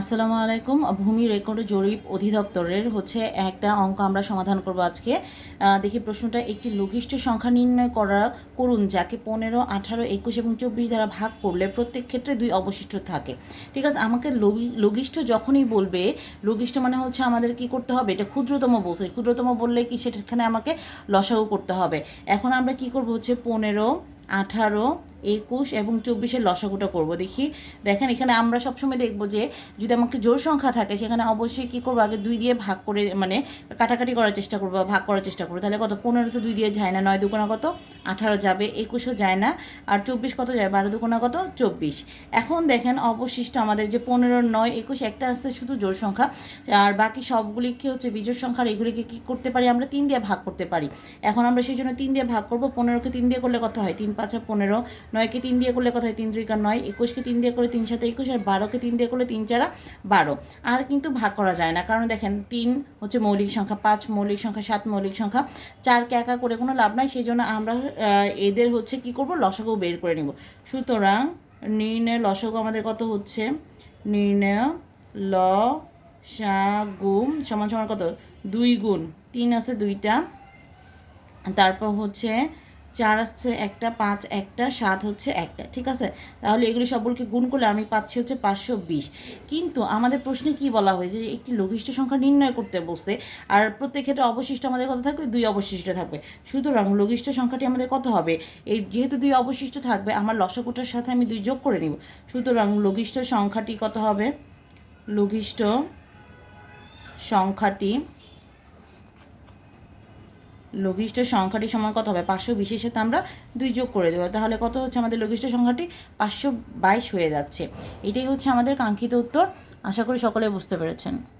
আসসালামু আলাইকুম। ভূমি রেকর্ড জরিপ অধিদপ্তরের হচ্ছে একটা অঙ্ক আমরা সমাধান করব আজকে। দেখি প্রশ্নটা, একটি লঘিষ্ঠ সংখ্যা নির্ণয় করা করুন যাকে পনেরো, আঠারো, একুশ এবং চব্বিশ দ্বারা ভাগ করলে প্রত্যেক ক্ষেত্রে দুই অবশিষ্ট থাকে। ঠিক আছে, আমাকে লঘিষ্ঠ যখনই বলবে, লঘিষ্ঠ মানে হচ্ছে আমাদের কি করতে হবে? এটা ক্ষুদ্রতম বলছে। ক্ষুদ্রতম বললে কি সেটাখানে আমাকে লসাগু করতে হবে। এখন আমরা কি করব হচ্ছে পনেরো আঠারো, একুশ এবং চব্বিশের লসাগুটা করব দেখি। দেখেন, এখানে আমরা সবসময় দেখব যে যদি আমাকে জোর সংখ্যা থাকে, সেখানে অবশ্যই কী করব? আগে দুই দিয়ে ভাগ করে মানে কাটাকাটি করার চেষ্টা করব বা ভাগ করার চেষ্টা করব। তাহলে কত? পনেরো তো দুই দিয়ে যায় না, নয় দুকোনা কত? আঠারো যাবে, একুশও যায় না, আর চব্বিশ কত যায়? বারো দুকোনা কত? চব্বিশ। এখন দেখেন, অবশিষ্ট আমাদের যে পনেরো, নয়, একুশ, একটা আসছে শুধু জোর সংখ্যা, আর বাকি সবগুলিকে হচ্ছে? বিজোড় সংখ্যার এগুলিকে কী করতে পারি? আমরা তিন দিয়ে ভাগ করতে পারি। এখন আমরা সেই জন্য তিন দিয়ে ভাগ করব, পনেরোকে তিন দিয়ে করলে কত হয়? তিন পাঁচা পনেরো, নয়কে তিন দিয়ে করলে কত হয়? তিন দুইকা নয়, একুশকে তিন দিয়ে করে তিন সাথে একুশ, আর বারোকে তিন দিয়ে করলে তিন চারা বারো। আর কিন্তু ভাগ করা যায় না, কারণ দেখেন তিন হচ্ছে মৌলিক সংখ্যা, পাঁচ মৌলিক সংখ্যা, সাত মৌলিক সংখ্যা, চারকে একা করে কোনো লাভ নাই, সেই জন্য আমরা এদের হচ্ছে কি করব? লসাগু বের করে নিব। সুতরাং নির্ণয় লসাগু আমাদের কত হচ্ছে? নির্ণয় ল গুম সমান সমান কত? দুই গুণ। তিন আছে দুইটা। তারপর হচ্ছে চার আসছে একটা, পাঁচ একটা, সাত হচ্ছে একটা, ঠিক আছে? তাহলে এগুলি সবগুলোকে গুণ করলে আমি পাচ্ছি হচ্ছে পাঁচশো বিশ। কিন্তু আমাদের প্রশ্নে কি বলা হয়েছে যে একটি লঘিষ্ঠ সংখ্যা নির্ণয় করতে বসে আর প্রত্যেক ক্ষেত্রে অবশিষ্ট আমাদের কত থাকবে? দুই অবশিষ্ট থাকবে। সুতরাং লঘিষ্ঠ সংখ্যাটি আমাদের কত হবে? এই যেহেতু দুই অবশিষ্ট থাকবে, আমার লসকোটার সাথে আমি দুই যোগ করে নিব। সুতরাং লঘিষ্ঠ সংখ্যাটি কত হবে? লঘিষ্ঠ সংখ্যাটি লঘিষ্ঠ সংখ্যাটি সমান কত হবে? পাঁচশো বিশের সাথে আমরা দুই যোগ করে দেবো। তাহলে কত হচ্ছে আমাদের লঘিষ্ঠ সংখ্যাটি? পাঁচশো বাইশ হয়ে যাচ্ছে। এটাই হচ্ছে আমাদের কাঙ্ক্ষিত উত্তর। আশা করি সকলে বুঝতে পেরেছেন।